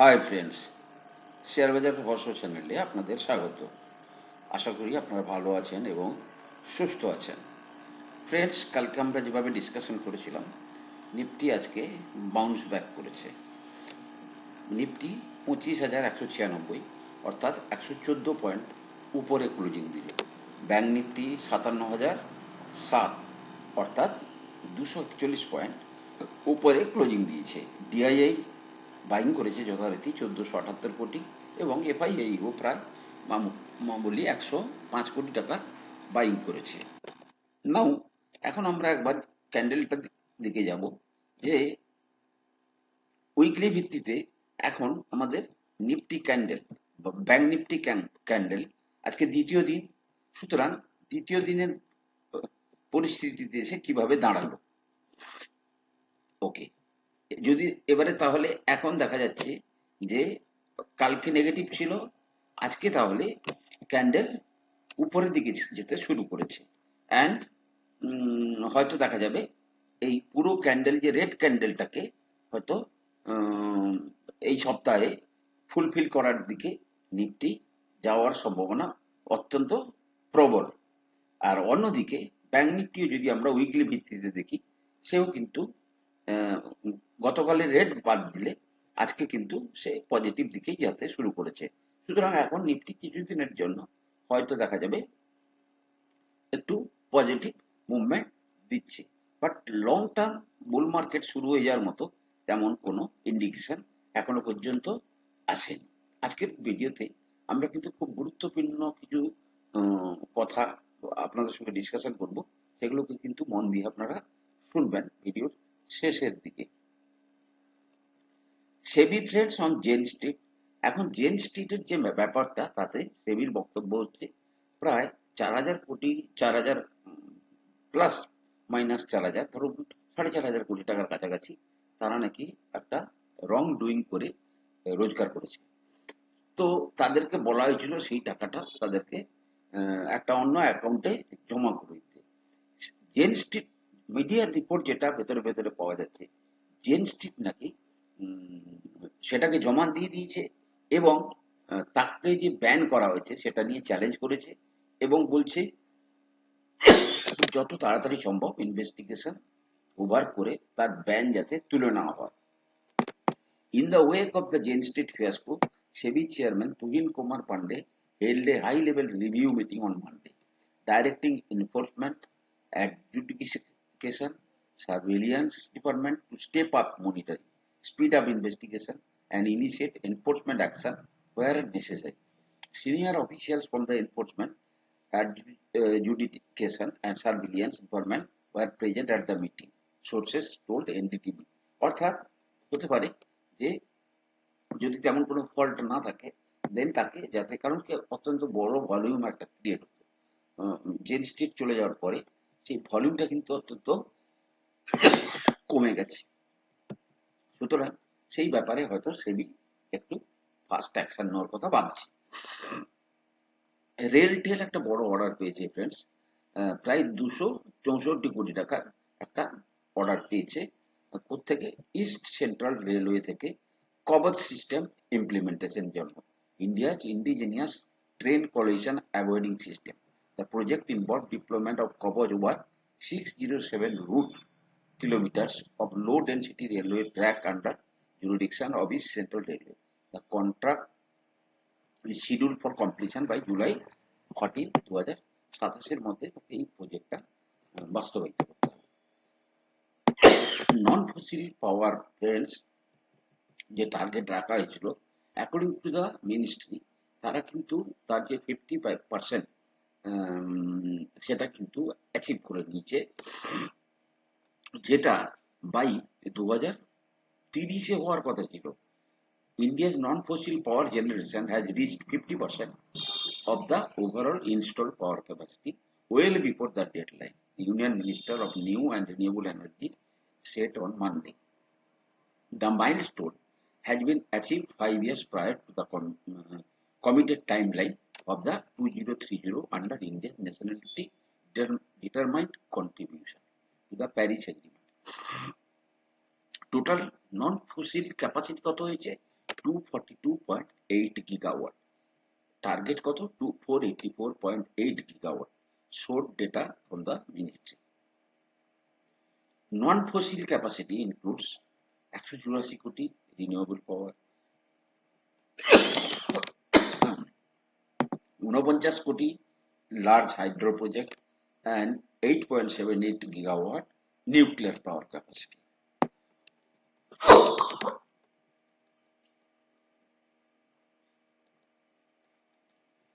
Hi friends share বাজার বর্ষ চ্যানেলে আপনাদের স্বাগত। আশা করি আপনারা ভালো আছেন এবং সুস্থ আছেন। ফ্রেন্ডস কালকে আমরা যেভাবে ডিসকাশন করেছিলাম নিফটি আজকে বাউন্স ব্যাক করেছে। নিফটি পঁচিশ হাজার একশো ছিয়ানব্বই, অর্থাৎ একশো চোদ্দ পয়েন্ট উপরে ক্লোজিং দিল। ব্যাঙ্ক নিফটি সাতান্ন হাজার সাত, অর্থাৎ দুশো একচল্লিশ পয়েন্ট উপরে ক্লোজিং দিয়েছে। ডিআইআই বাইং করেছে যথারীতি চোদ্দোশো আটাত্তর কোটি এবং এফআইআইও প্রায় মামুলি একশো পাঁচ কোটি টাকা বাইং করেছে। নাও, এখন আমরা একবার ক্যান্ডেলটা দিকে যাব যে উইকলি ভিত্তিতে এখন আমাদের নিফটি ক্যান্ডেল বা ব্যাংক নিফটি ক্যান্ডেল আজকে দ্বিতীয় দিন। সুতরাং দ্বিতীয় দিনের পরিস্থিতিতে এসে কীভাবে দাঁড়াল? ওকে যদি এবারে তাহলে এখন দেখা যাচ্ছে যে কালকে নেগেটিভ ছিল, আজকে তাহলে ক্যান্ডেল উপরের দিকে যেতে শুরু করেছে। অ্যান্ড হয়তো দেখা যাবে এই পুরো ক্যান্ডেল যে রেড ক্যান্ডেলটাকে হয়তো এই সপ্তাহে ফুলফিল করার দিকে নিফটি যাওয়ার সম্ভাবনা অত্যন্ত প্রবল। আর অন্যদিকে, ব্যাংক নিফটিও যদি আমরা উইকলি ভিত্তিতে দেখি, সেও কিন্তু গতকালের রেড বাদ দিলে আজকে কিন্তু সে পজিটিভ দিকেই যেতে শুরু করেছে। সুতরাং এখন নিফটি কিছুদিনের জন্য হয়তো দেখা যাবে একটু পজিটিভ মুভমেন্ট দিচ্ছে। But long term bull market শুরু হয়ে যাওয়ার মতো তেমন কোনো ইন্ডিকেশন এখনও পর্যন্ত আসেনি। আজকের ভিডিওতে আমরা কিন্তু খুব গুরুত্বপূর্ণ কিছু কথা আপনাদের সঙ্গে ডিসকাশন করব, সেগুলোকে কিন্তু মন দিয়ে আপনারা শুনবেন। ভিডিওর শেষের দিকে। SEBI trades on Jane Street. এখন জেন স্ট্রিটের যে ব্যাপারটা, তাতে সেবির বক্তব্য হচ্ছে প্রায় চার হাজার কোটি, চার হাজার, প্লাস মাইনাস চার হাজার, ধরুন সাড়ে চার হাজার কোটি টাকার কাছাকাছি তারা নাকি একটা রং ডুইং করে রোজগার করেছে। তো তাদেরকে বলা হয়েছিল সেই টাকাটা তাদেরকে একটা অন্য অ্যাকাউন্টে জমা করে দিতে। জেন স্ট্রিট মিডিয়ার রিপোর্ট যেটা ভেতরে ভেতরে পাওয়া যাচ্ছে জেন স্ট্রিট নাকি সেটাকে জমা দিয়ে দিয়েছে এবং তাকে যে ব্যান করা হয়েছে সেটা নিয়ে চ্যালেঞ্জ করেছে এবং বলছে, যত তাড়াতাড়ি সম্ভব ইনভেস্টিগেশন ওভার করে তার ব্যান যাতে তুলে নেওয়া হয়। In the wake of the Jane Street fiasco SEBI chairman Tuhin Kumar Pandey held a high level review meeting on Monday directing enforcement adjudication surveillance department to step up monitoring, speed up investigation, and initiate enforcement action where necessary. Senior officials from the enforcement, uh, adjudication, and surveillance department were present at the meeting. Sources told NDTV. অর্থাৎ হতে পারে যে যদি তেমন কোনো fault না থাকে দেন তাকে যাতে কারণ কি অত্যন্ত বড় ভলিউম একটা ক্রিয়েট হতো জেন স্ট্রিট চলে যাওয়ার পরে সেই ভলিউমটা কিন্তু অত্যন্ত কমে গেছে। সুতরাং সেই ব্যাপারে হয়তো সেবি একটু ফাস্ট অ্যাকশন নেওয়ার কথা ভাবছে। রেলটেল একটা বড় অর্ডার পেয়েছে ফ্রেন্ডস প্রায় দুশো চৌষট্টি কোটি টাকার একটা অর্ডার পেয়েছে থেকে ইস্ট সেন্ট্রাল রেলওয়ে থেকে কবচ সিস্টেম ইমপ্লিমেন্টেশন জন্য। India's indigenous train collision avoiding system involve deployment of Kavach over six zero seven route kilometers of low density railway track under jurisdiction of East Central Railway. The contract is scheduled for completion by July 14, 2027 এর মধ্যে এই প্রজেক্টটা বাস্তবায়িত করতে হবে non fossil power friends যে target রাখা হয়েছিল অ্যাকর্ডিং টু দ্য সেটা কিন্তু অ্যাচিভ করে নিয়েছে যেটা বাই দু হাজার তিরিশে হওয়ার কথা ছিল fossil power generation has reached fifty percent of the overall installed power capacity well before the deadline. The Union Minister of New and Renewable Energy said on Monday. The milestone has been achieved five years prior to the com- uh, committed timeline of the 2030 under India's nationality de- determined contribution to the Paris Agreement. Total non fossil capacity কত হয়েছে? Two forty two point eight gigawatt target কত? Two four eighty four point eight gigawatt source data from the ministry non fossil capacity includes একশো চুরাশি কোটি renewable power ঊনপঞ্চাশ কোটি large hydro project and eight point seven eight gigawatt nuclear power capacity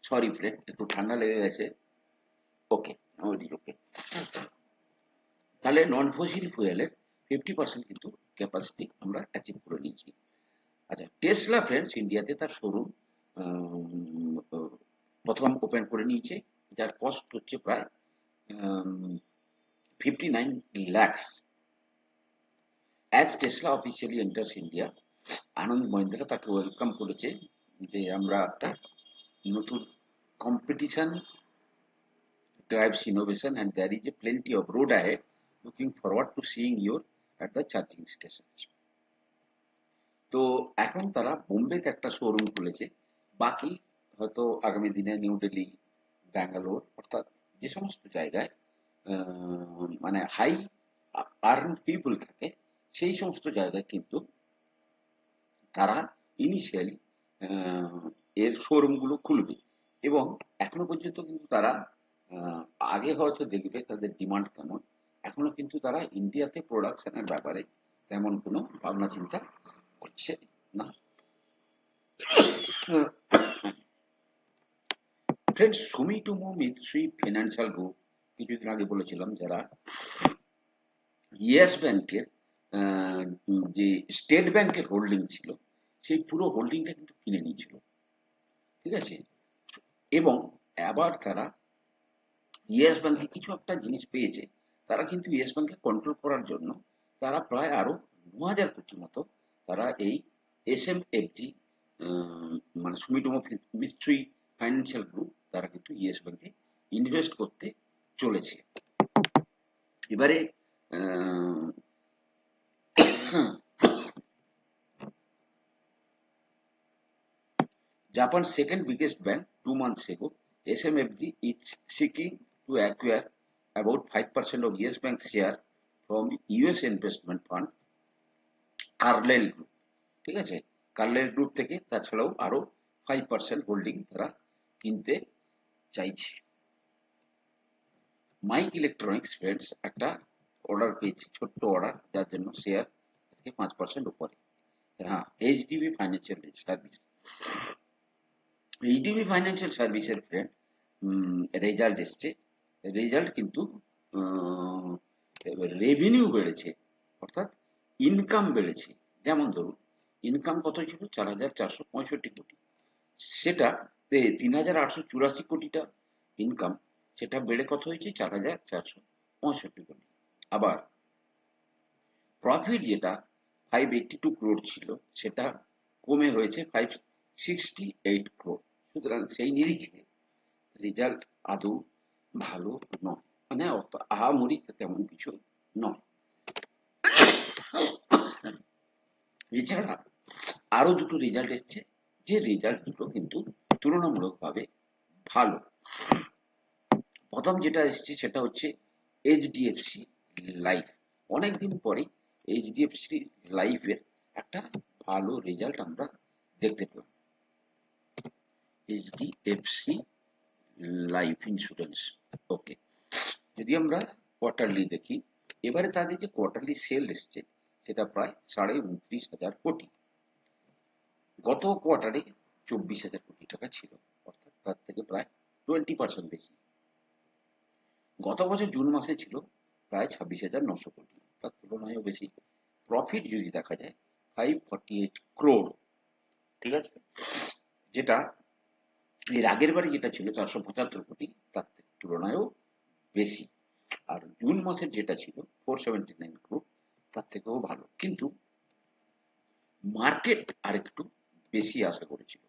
sorry friend একটু ঠান্ডা লেগে গেছে। Okay okay তাহলে নন ফসিল ফুয়েলের ফিফটি পার্সেন্ট কিন্তু ক্যাপাসিটি আমরা অ্যাচিভ করে নিয়েছি। আচ্ছা টেসলা ফ্রেন্ডস ইন্ডিয়াতে তার শোরুম প্রথম ওপেন করে নিয়েছে, যার কস্ট হচ্ছে প্রায় fifty nine lakhs as Tesla officially enters India Anand Mahindra তাকে ওয়েলকাম করেছে যে আমরা একটা নতুন competition, drives innovation and there is a plenty of road ahead, looking forward to seeing you at the charging stations তো এখন তারা বোম্বেতে একটা শোরুম খুলেছে, বাকি হয়তো আগামী দিনে নিউ দিল্লি, ব্যাঙ্গালোর, অর্থাৎ যে সমস্ত জায়গায় মানে হাই আর্ন পিপুল থাকে, সেই সমস্ত জায়গায় কিন্তু তারা ইনিশিয়ালি এর শোরুমগুলো খুলবে। এবং এখনও পর্যন্ত কিন্তু তারা আগে হয়তো দেখবে তাদের ডিমান্ড কেমন। এখনও কিন্তু তারা ইন্ডিয়াতে প্রোডাকশনের ব্যাপারে তেমন কোনো ভাবনা চিন্তা করছে না। Friends Sumitomo Mitsui financial group কিছুদিন আগে বলেছিলাম যারা ইয়েস ব্যাংকের যে স্টেট ব্যাংকের হোল্ডিং ছিল, সেই পুরো হোল্ডিংটা কিন্তু কিনে নিয়েছিল। ঠিক আছে? এবং আবার তারা ইয়েস ব্যাংকে কিছু একটা জিনিস পেয়েছে, তারা কিন্তু ইয়েস ব্যাংকে কন্ট্রোল করার জন্য তারা প্রায় আরও ন হাজার কোটি মতো তারা এই এস এম এফ জি মানে সুমিটোমো মিস্ট্রি ফাইন্যান্সিয়াল গ্রুপ তারা কিন্তু ইয়েস ব্যাংকে ইনভেস্ট করতে চলেছে। এবারে Japan second biggest bank two months ago S M F G is seeking to acquire about five percent of Yes Bank share from US investment fund Carlyle group ঠিক আছে? কার্লেল group থেকে তাছাড়াও আরও five percent holding তারা কিনতে চাইছে। Mic electronics friends একটা order পেয়েছে, ছোট্ট অর্ডার যার জন্য শেয়ার আজকে পাঁচ পার্সেন্ট উপরে। হ্যাঁ HDB financial service HDB financial সার্ভিসের ফ্রেন্ড রেজাল্ট এসছে। রেজাল্ট কিন্তু রেভিনিউ বেড়েছে, অর্থাৎ ইনকাম বেড়েছে। যেমন ধরুন ইনকাম কত ছিল? চার হাজার চারশো পঁয়ষট্টি কোটি। সেটা তিন হাজার আটশো চুরাশি কোটিটা ইনকাম সেটা বেড়ে কত হয়েছে? চার হাজার চারশো পঁয়ষট্টি কোটি। আবার প্রফিট যেটা ফাইভ এইটটি টু ক্রোড ছিল, সেটা কমে হয়েছে ফাইভ সিক্সটি এইট ক্রোড সুতরাং সেই নিরিখে রেজাল্ট আদৌ ভালো নয়। মানে আহামরি তেমন কিছু নয়। এছাড়া আরও দুটো রেজাল্ট এসছে, যে রেজাল্ট দুটো কিন্তু তুলনামূলকভাবে ভালো। প্রথম যেটা এসছে সেটা হচ্ছে এইচডিএফসি লাইফ অনেকদিন পরে এইচডিএফসি লাইফের একটা ভালো রেজাল্ট আমরা দেখতে পেলাম। এইচডিএফসি লাইফ ইন্স্যুরেন্স ওকে যদি আমরা কোয়ার্টারলি দেখি, এবারে তাদের যে কোয়ার্টারলি সেল এসছে, সেটা প্রায় সাড়ে উনত্রিশ হাজার কোটি। গত কোয়ার্টারে চব্বিশ হাজার কোটি টাকা ছিল, অর্থাৎ তার থেকে প্রায় টোয়েন্টি পার্সেন্ট বেশি। গত বছর জুন মাসে ছিল প্রায় ছাব্বিশ হাজার নশো কোটি তার তুলনায়ও বেশি। প্রফিট যদি দেখা যায় ফাইভ ফর্টি এইট ক্রোড ঠিক আছে? যেটা এর আগের বারে যেটা ছিল চারশো পঁচাত্তর কোটি, তার তুলনায়ও বেশি। আর জুন মাসের যেটা ছিল ফোর সেভেন্টি নাইন ক্রোড তার থেকেও ভালো। কিন্তু মার্কেট আরেকটু বেশি আশা করেছিল।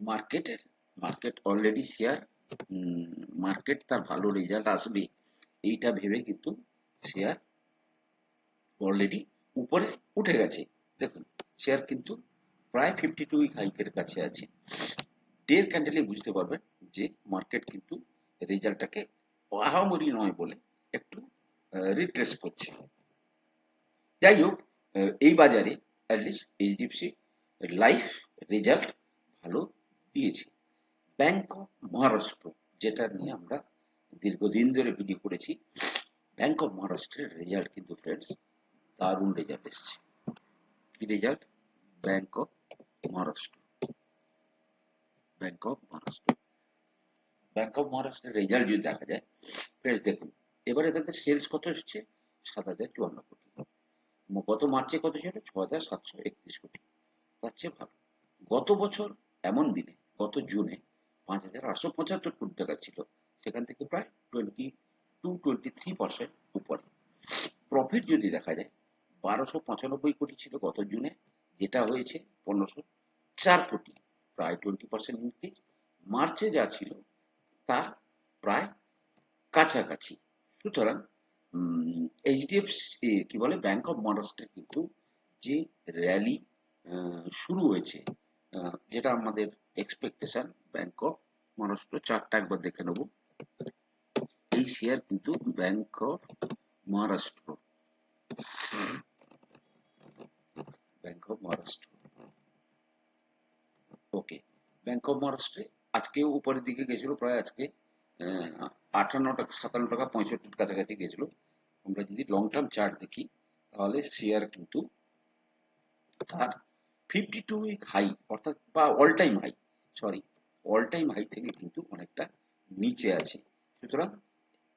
মার্কেটের মার্কেট অলরেডি শেয়ার মার্কেট তার ভালো রেজাল্ট আসবে। এইটা ভেবে কিন্তু শেয়ার অলরেডি উপরে উঠে গেছে। দেখুন শেয়ার কিন্তু প্রায় ফিফটি টু উইক হাইকের কাছে আছে। ডের ক্যান্ডেলে বুঝতে পারবেন যে মার্কেট কিন্তু রেজাল্টটাকে আহামরি নয় বলে একটু রিট্রেস করছে। যাই হোক এই বাজারে অ্যাটলিস্ট এইচডিএফসি লাইফ রেজাল্ট ভালো দিয়েছে। ব্যাংক অফ মহারাষ্ট্র যেটা নিয়ে আমরা দীর্ঘদিন ধরে ভিডিও করেছি। ব্যাংক অফ মহারাষ্ট্রের রেজাল্ট কিন্তু ফ্রেন্ডস দারুণ রেজাল্ট এসছে। কি result Bank of Maharashtra Bank of Maharashtra Bank of মহারাষ্ট্রের রেজাল্ট যদি দেখা যায় ফ্রেন্ডস দেখুন, এবারে তাদের সেলস কত এসছে? সাত হাজার চুয়ান্ন কোটি। গত মার্চে কত ছিল? ছ হাজার সাতশো একত্রিশ কোটি। তার চেয়ে ভালো। গত বছর এমন দিনে গত জুনে পাঁচ হাজার আটশো পঁচাত্তর কোটি টাকা ছিল। সেখান থেকে প্রায় twenty two twenty three percent উপরে। প্রফিট যদি দেখা যায়, বারোশো পঁচানব্বই কোটি ছিল গত জুনে, যেটা হয়েছে পনেরোশো চার কোটি। প্রায় টোয়েন্টি পার্সেন্ট ইনক্রিজ মার্চে যা ছিল তার প্রায় কাছাকাছি। সুতরাং এইচডিএফসি কি বলে ব্যাংক অফ মহারাষ্ট্রের কিন্তু যে র্যালি শুরু হয়েছে যেটা আমাদের এক্সপেকটেশন ব্যাংক অফ মহারাষ্ট্র চারটা একবার দেখে নেব। এই শেয়ার কিন্তু Bank of Maharashtra Bank of Maharashtra okay Bank of মহারাষ্ট্রে আজকে উপরের দিকে গেছিল প্রায় আজকে আহ, আটান্ন টাকা সাতান্ন টাকা পঁয়ষট্টির কাছাকাছি গেছিল। আমরা যদি লং টার্ম চার্ট দেখি তাহলে শেয়ার কিন্তু তার ফিফটি টু উইক হাই অর্থাৎ বা all time high sorry all time high থেকে কিন্তু অনেকটা নিচে আছে। সুতরাং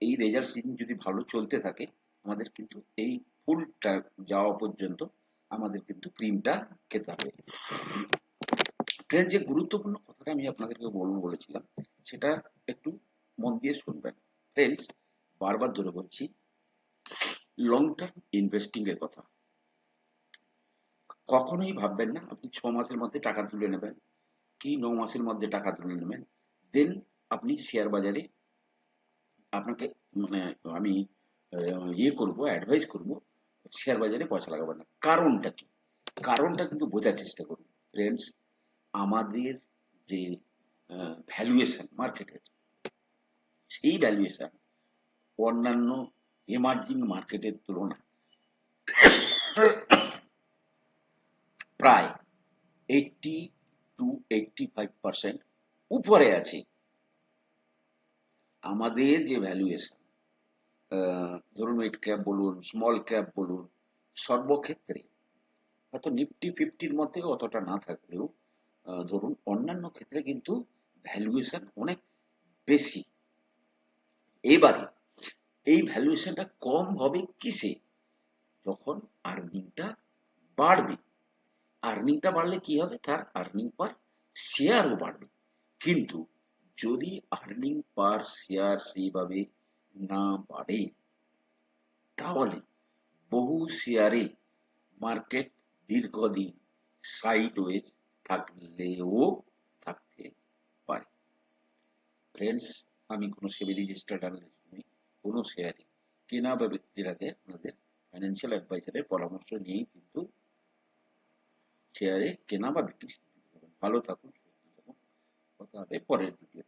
এই রেজাল্ট সিজন যদি ভালো চলতে থাকে, আমাদের কিন্তু এই ফুলটা যাওয়া পর্যন্ত আমাদের কিন্তু ক্রিমটা খেতে হবে। ট্রেন যে গুরুত্বপূর্ণ কথাটা আমি আপনাদেরকে বলব বলেছিলাম, সেটা একটু মন দিয়ে শুনবেন। ফ্রেন্ডস বারবার ধরে বলছি লং টার্ম ইনভেস্টিং এর কথা। কখনোই ভাববেন না, আপনি ছ মাসের মধ্যে টাকা তুলে নেবেন। কি ন মাসের মধ্যে টাকা তুলে নেবেন? দেন আপনি শেয়ার বাজারে আপনাকে মানে আমি ইয়ে করব অ্যাডভাইস করব শেয়ার বাজারে পয়সা লাগাবেন না। কারণটা কি? কারণটা কিন্তু বোঝার চেষ্টা করুন। ফ্রেন্ডস আমাদের যে ভ্যালুয়েশন মার্কেটের সেই ভ্যালুয়েশন অন্যান্য এমার্জিং মার্কেটের তুলনায় প্রায় eighty two eighty five percent উপরে আছে। আমাদের যে ভ্যালুয়েশন ধরুন মিড ক্যাপ বলুন স্মল ক্যাপ বলুন, সর্বক্ষেত্রে হয়তো নিফটি ফিফটির মধ্যে অতটা না থাকলেও ধরুন অন্যান্য ক্ষেত্রে কিন্তু ভ্যালুয়েশন অনেক বেশি। এবারে এই ভ্যালুয়েশনটা কম হবে কিসে? যখন আর্নিংটা বাড়বে। আর্নিংটা বাড়লে কি হবে? তার আর্নিং পার শেয়ারও বাড়বে। কিন্তু যদি আর্নিং পার শেয়ার সেইভাবে না বাড়ে, তাহলে বহু শেয়ারে মার্কেট দীর্ঘদিন সাইডওয়েজ থাকলেও থাকতে পারে। ফ্রেন্ডস আমি কোনো সেবি রেজিস্টার্ড অ্যানালিস্ট নই, কোনো শেয়ারে কেনা বা বিক্রির আগে আপনাদের ফাইন্যান্সিয়াল অ্যাডভাইজারের পরামর্শ নিয়েই কিন্তু শেয়ারে কেনা বা বিক্রি ভালো থাকুন সুস্থ থাকুন। কথা হবে পরের ভিডিও